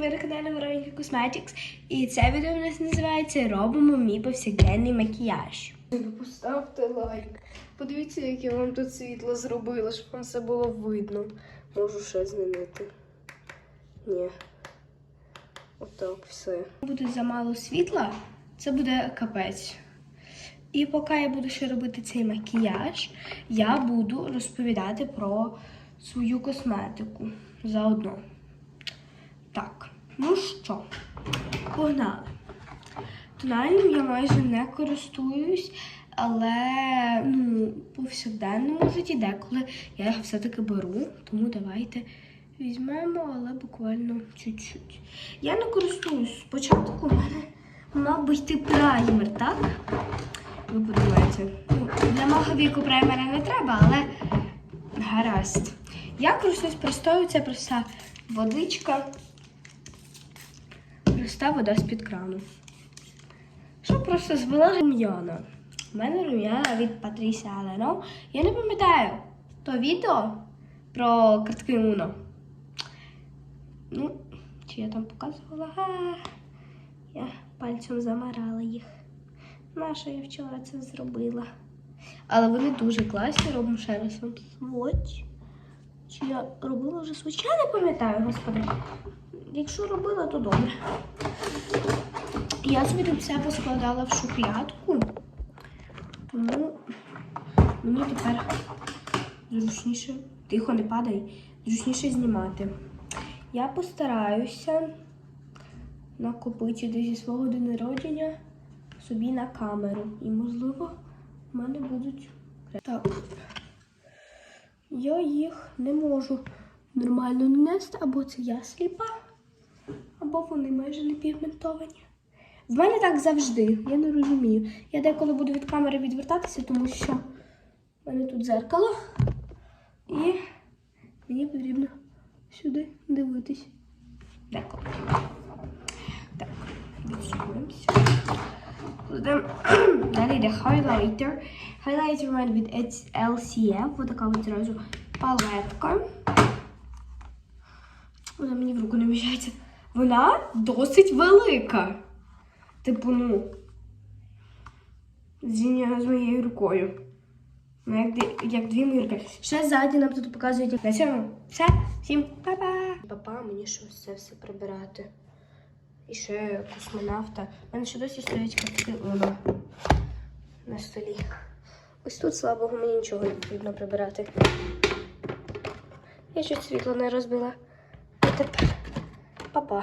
ви на каналі Veronica Cosmetics. І це відео у нас називається Робимо мій повсякденний макіяж. Поставте лайк. Подивіться, як я вам тут світло зробила, щоб вам все було видно. Можу ще змінити. Ні. Отак все. Буде замало світла, це буде капець. І поки я буду ще робити цей макіяж, я буду розповідати про свою косметику заодно. Ну що, погнали. Тональним я майже не користуюсь, але ну, повсякденному житті деколи я його все-таки беру, тому давайте візьмемо, але буквально чуть-чуть. Я не користуюсь. Спочатку у мене мав би йти праймер, так? Ви подумаєте, ну, для мого віку праймера не треба, але гаразд. Я користуюсь простою, це проста водичка, проста вода з-під крану. Що просто звела рум'яна. У мене рум'яна від Патрісі Алено. Я не пам'ятаю то відео про картки Уно. Ну, чи я там показувала? А, я пальцем замарала їх. Наша я вчора це зробила. Але вони дуже класні, робимо ще раз вам сводч. Чи я робила вже сводч? Я не пам'ятаю, господи. Якщо робила, то добре. Я собі тут все поскладала в шухлядку, тому мені тепер зручніше, тихо не падай, зручніше знімати. Я постараюся накопити зі свого день народження собі на камеру. І, можливо, в мене будуть. Так. Я їх не можу нормально нанести, або це я сліпа, або вони майже не пігментовані. В мене так завжди, я не розумію. Я деколи буду від камери відвертатися, тому що в мене тут дзеркало. І мені потрібно сюди дивитись. Деколи. Так. Кладемо. Далі йде хайлайтер. Хайлайтер у мене від LCF. Ось така от зразу палетка. Вона мені в руку не вміщається. Вона досить велика. Типу, ну. Зіня з моєю рукою. Ну, як, як дві мірки. Ще ззаді нам тут показують. На цьому все. Всім па-па. Папа мені щось це все прибирати. І ще космонавта. У мене ще досі стоять картки Уно на столі. Ось тут, слава Богу, мені нічого не потрібно прибирати. Я щось світло не розбила. А тепер папа.